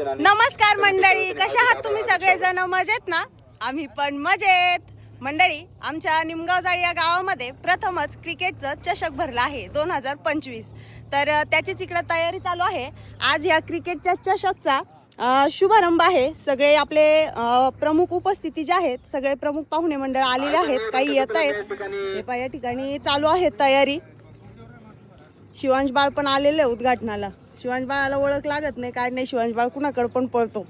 नमस्कार मंडळी कशा आहात तुम्ही सगळेजण मजेत ना? आम्ही पण मजेत. मंडळी आमच्या निमगाव या गावामध्ये प्रथमच क्रिकेटचं चषक भरलं आहे दोन हजार पंचवीस. तर त्याचीच इकडं तयारी चालू आहे. आज ह्या क्रिकेटच्या चषकचा शुभारंभ आहे. सगळे आपले प्रमुख उपस्थिती जे आहेत सगळे प्रमुख पाहुणे मंडळ आलेले आहेत काही येत आहेत. या ठिकाणी चालू आहे तयारी. शिवांश बाळ पण आलेले उद्घाटनाला. शिवांश बाळाला ओळख लागत नाही काय नाही शिवांश बाळ कुणाकडे पण पळतो.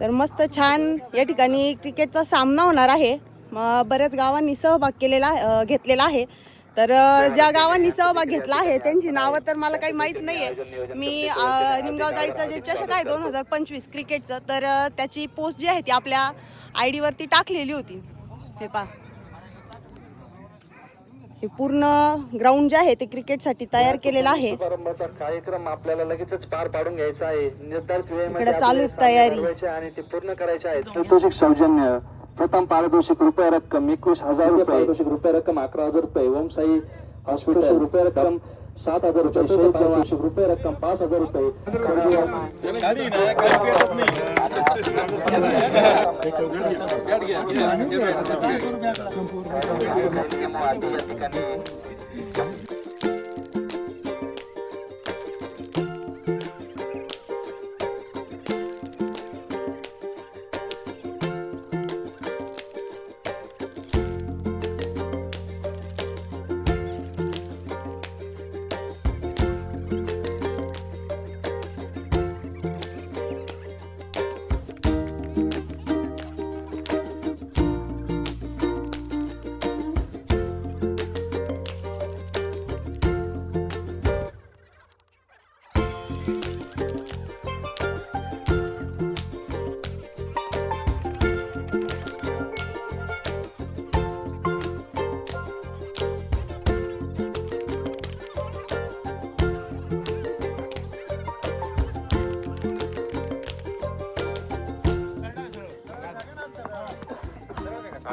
तर मस्त छान या ठिकाणी क्रिकेटचा सामना होणार आहे. मग बऱ्याच गावांनी सहभाग केलेला घेतलेला आहे. तर ज्या गावांनी सहभाग घेतला आहे त्यांची नावं तर मला काही माहीत नाही आहे मी निमगाव जाळीचं जे चषक आहे दोन हजार पंचवीस क्रिकेटचं तर त्याची पोस्ट जी आहे ती आपल्या आय डीवरती टाकलेली होती. हे पा हे पूर्ण ग्राउंड जे आहे ते क्रिकेटसाठी तयार केलेलं आहे. कार्यक्रम आपल्याला लगेचच पार पाडून घ्यायचा आहे. निर्धारित इकडे चालू आहे तयारी. आणि ते पूर्ण करायचे आहेत. पारितोषिक सौजन्य प्रथम पारितोषिक रुपये रक्कम एकवीस हजार रुपये. पारितोषिक रुपये रक्कम अकरा हजार रुपये. ओम साई हॉस्पिटल रुपये रक्कम. सात हजार रुपये शहीद पारितोषिक रुपये रक्कम पाच हजार रुपये.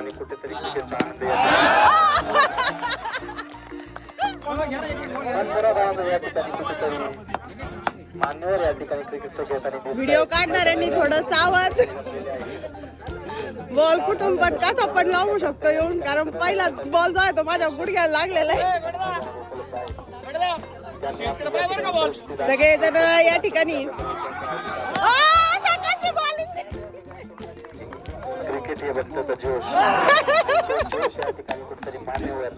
आणि कुठेतरी क्रिकेटचा आनंद येतो. या ठिकाणी कुठेतरी मान्यवर या ठिकाणी क्रिकेटचं व्हिडिओ काढणाऱ्यांनी थोडं सावध. बॉल कुठून पण कसा पण लावू शकतो येऊन कारण पहिला बॉल जो आहे तो माझ्या गुडघ्याला लागलेला आहे. सगळे जण या ठिकाणी. आ, साकाशी भक्ताचा जोश जोश? या ठिकाणी कुठेतरी मान्यवर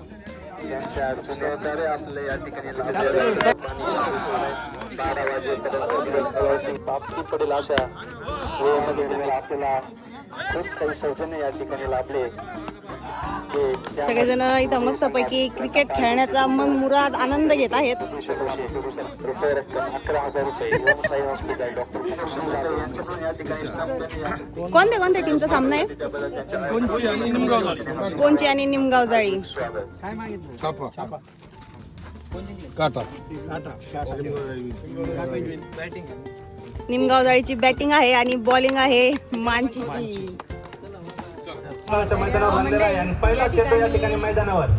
यांच्या जुन्यादारे आपल्या या ठिकाणी लाभलेले बारा वाजेपर्यंत प्राप्ती पडेल अशा वेळेमध्ये आपल्याला खूप काही सौजन्य या ठिकाणी लाभले. सगळेजण इथं मस्तपैकी क्रिकेट खेळण्याचा मन मुराद आनंद घेत आहेत. कोणत्या कोणत्या टीमचा सामना आहे? कोणची आणि निमगाव जाळी? निमगाव जाळीची बॅटिंग आहे आणि बॉलिंग आहे मानचीची खेळाच्या मैदानावर बनलेला आहे. आणि पहिला चेंडू या ठिकाणी मैदानावर.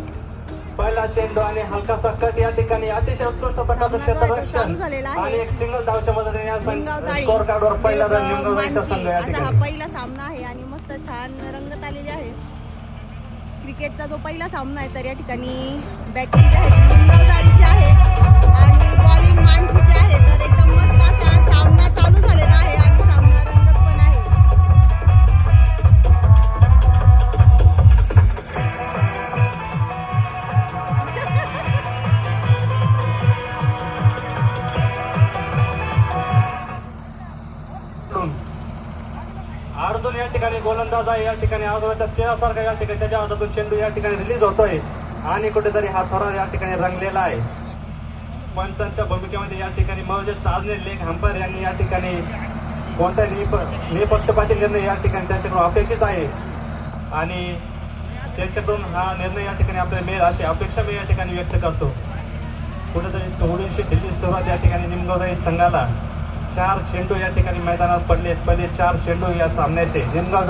पहिला चेंडू आणि हलकासा कट या ठिकाणी अतिशय उत्कृष्ट प्रकारचं क्षेत्ररक्षण चालू झालेला आहे. आणि एक सिंगल धावच्या मदतीने स्कोर कार्डवर पहिला रन निमगाव. संघ या हा ठिकाणी. पहिला सामना आहे आणि मस्त छान रंगत आलेली आहे. क्रिकेटचा जो पहिला सामना आहे तर या ठिकाणी बॅटिंग आहे ठिकाणी गोलंदाज आहे या ठिकाणी आजोबाच्या चेहऱ्यासारखा या ठिकाणी त्याच्या हातातून चेंडू या ठिकाणी रिलीज होतोय. आणि कुठेतरी हा थोडा या ठिकाणी रंगलेला आहे. पंचांच्या भूमिकेमध्ये या ठिकाणी मौजे साधने लेख हंपर यांनी या ठिकाणी कोणता निप निपक्षपाती निर्णय या ठिकाणी त्यांच्याकडून अपेक्षित आहे. आणि त्यांच्याकडून हा निर्णय या ठिकाणी आपल्याला मिळेल अशी अपेक्षा मी या ठिकाणी व्यक्त करतो. कुठेतरी थोडीशी दिल्ली सुरुवात या ठिकाणी निमगावराई संघाला. चार चेंडू या ठिकाणी मैदानात पडले. पहिले चार चेंडू या सामन्याचे. निमगाव